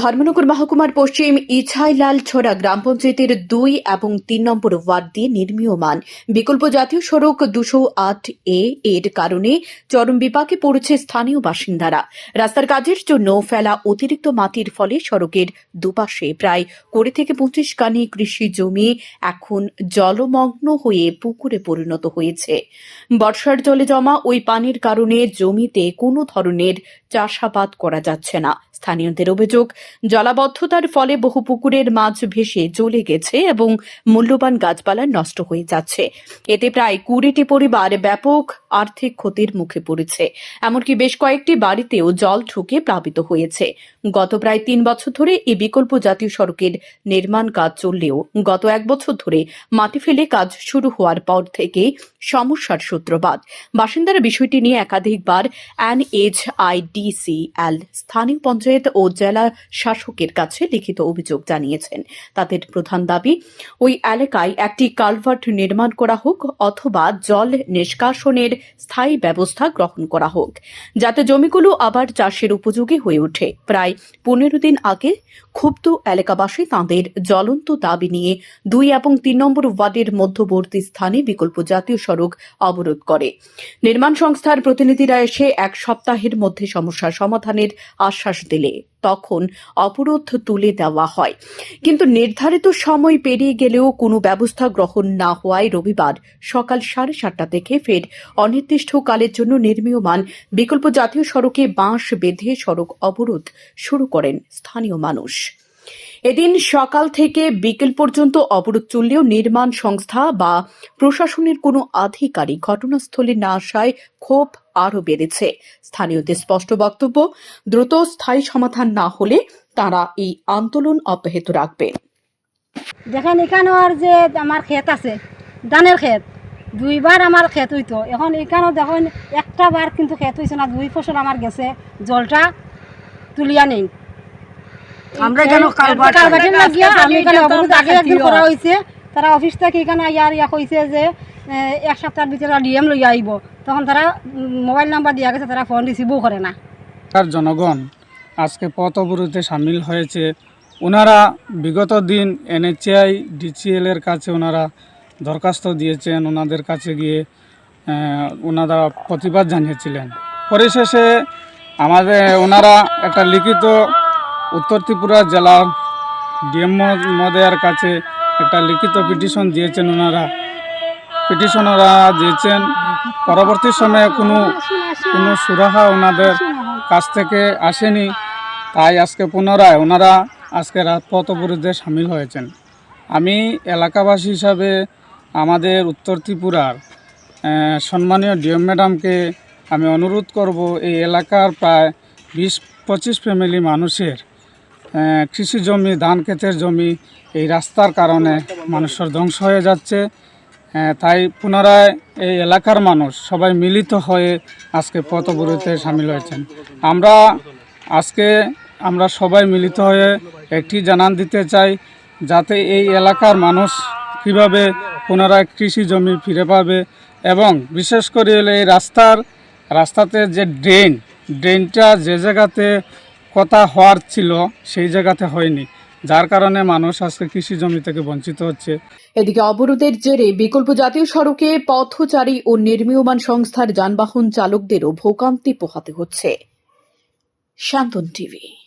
ধর্মনগর মহকুমার পশ্চিম ইছাইলাল ছড়া গ্রাম পঞ্চায়েতের দুই এবং তিন নম্বর ওয়ার্ড দিয়ে নির্মীয়মান। বিকল্প জাতীয় সড়ক দুশো আট এ এর কারণে চরম বিপাকে পড়েছে স্থানীয় বাসিন্দারা। রাস্তার কাজের জন্য ফেলা অতিরিক্ত মাটির ফলে সড়কের দুপাশে প্রায় কুড়ি থেকে পঁচিশ কানি কৃষি জমি এখন জলমগ্ন হয়ে পুকুরে পরিণত হয়েছে। বর্ষার জলে জমা ওই পানির কারণে জমিতে কোনো ধরনের চাষাবাদ করা যাচ্ছে না। স্থানীয়দের অভিযোগ, জলাবদ্ধতার ফলে বহু পুকুরের মাছ ভেসে চলে গেছে এবং মূল্যবান গাছপালা নষ্ট হয়ে যাচ্ছে। এতে প্রায় কুড়িটি পরিবার ব্যাপক আর্থিক ক্ষতির মুখে পড়েছে। এমনকি বেশ কয়েকটি বাড়িতেও জল ঢুকে প্লাবিত হয়েছে। গত প্রায় তিন বছর ধরে এই বিকল্প জাতীয় সড়কের নির্মাণ কাজ চললেও গত এক বছর ধরে মাটি ফেলে কাজ শুরু হওয়ার পর থেকে সমস্যার সূত্রপাত। বাসিন্দারা বিষয়টি নিয়ে একাধিকবার এনএইচআইডিসিএল স্থানীয় পঞ্চায়েত ও জেলা শাসকের কাছে লিখিত অভিযোগ জানিয়েছেন। তাদের প্রধান দাবি, ওই এলাকায় একটি কালভার্ট নির্মাণ করা হোক অথবা জল নিষ্কাশনের স্থায়ী ব্যবস্থা গ্রহণ করা হোক। যাতে জমিগুলো আবার চাষের উপযোগী হয়ে ওঠে। প্রায় পনেরো দিন আগে ক্ষুব্ধ এলাকাবাসী তাঁদের জ্বলন্ত দাবি নিয়ে দুই এবং তিন নম্বর ওয়ার্ডের মধ্যবর্তী স্থানে বিকল্প জাতীয় সড়ক অবরোধ করে। নির্মাণ সংস্থার প্রতিনিধিরা এসে এক সপ্তাহের মধ্যে সমস্যার সমাধানের আশ্বাস দিলে। তখন অবরোধ তুলে দেওয়া হয়। কিন্তু নির্ধারিত সময় পেরিয়ে গেলেও কোনো ব্যবস্থা গ্রহণ না হওয়ায় রবিবার সকাল সাড়ে সাতটা থেকে ফের অনির্দিষ্টকালের জন্য নির্মীয়মান বিকল্প জাতীয় সড়কে বাঁশ বেঁধে সড়ক অবরোধ শুরু করেন স্থানীয় মানুষ। এদিন সকাল থেকে বিকেল পর্যন্ত অবরোধ চললেও নির্মাণ সংস্থা বা প্রশাসনের কোনো আধিকারিক ঘটনাস্থলে না আসায় ক্ষোভ আরও বেড়েছে। স্থানীয়দের স্পষ্ট বক্তব্য, দ্রুত স্থায়ী সমাধান না হলে তারা এই আন্দোলন অব্যাহত রাখবেন দেখেন, এখানেও আর যে আমার ক্ষেত আছে, ধানের ক্ষেত, দুইবার আমার ক্ষেত হইতো। এখন এখানেও দেখেন, একটা বার কিন্তু ক্ষেত হয়েছে না, দুই ফসল আমার গেছে, জলটা তুলিয়া নেই। আমরা কেন কালভার্টের লাগিয়া আমি এখানে অবরোধ আগে একদিন করা হয়েছে তারা অফিস থেকে এখানে ইয়ার ইয়া কইছে যে এক সপ্তাহের ভিতরে ডিএম লইয়া আইব তখন তারা মোবাইল নাম্বার দিয়া গেছে তারা ফোন রিসিভও করে না তার জনগণ আজকে পথ অবরোধে সামিল হয়েছে ওনারা বিগত দিন এনএচআই ডিসিএল এর কাছে ওনারা দরখাস্ত দিয়েছেন ওনাদের কাছে গিয়ে ওনারা প্রতিবাদ জানিয়েছিলেন পরিশেষে আমাদের ওনারা একটা লিখিত উত্তর ত্রিপুরা জেলার ডিএম মহোদয়ার কাছে একটা লিখিত পিটিশন দিয়েছেন ওনারা। পিটিশন ওরা দিয়েছেন। পরবর্তী সময়ে কোনো কোনো সুরাহা ওনাদের কাছ থেকে আসেনি। তাই আজকে পুনরায় ওনারা আজকে রাজপথ অবরোধে সামিল হয়েছেন। আমি এলাকাবাসী হিসাবে আমাদের উত্তর ত্রিপুরার সম্মানীয় ডিএম ম্যাডামকে আমি অনুরোধ করব, এই এলাকার প্রায় বিশ, পঁচিশ ফ্যামিলি মানুষের কৃষি জমি, ধান ক্ষেতের জমি এই রাস্তার কারণে মানুষের ধ্বংস হয়ে যাচ্ছে। তাই পুনরায় এই এলাকার মানুষ সবাই মিলিত হয়ে আজকে পথ অবরোধে সামিল হয়েছেন। আমরা আজকে আমরা সবাই মিলিত হয়ে একটি জানান দিতে চাই, যাতে এই এলাকার মানুষ কীভাবে পুনরায় কৃষি জমি ফিরে পাবে এবং বিশেষ করে এই রাস্তার, রাস্তাতে যে ড্রেন, ড্রেনটা যে জায়গাতে কথা হওয়ার ছিল, সেই জায়গাতে হয়নি। যার কারণে মানুষ আজকে কৃষি জমি থেকে বঞ্চিত হচ্ছে। এদিকে অবরোধের জেরে বিকল্প জাতীয় সড়কে পথচারী ও নির্মীয়মান সংস্থার যানবাহন চালকদেরও ভোগান্তি পোহাতে হচ্ছে। শান্তন টিভি।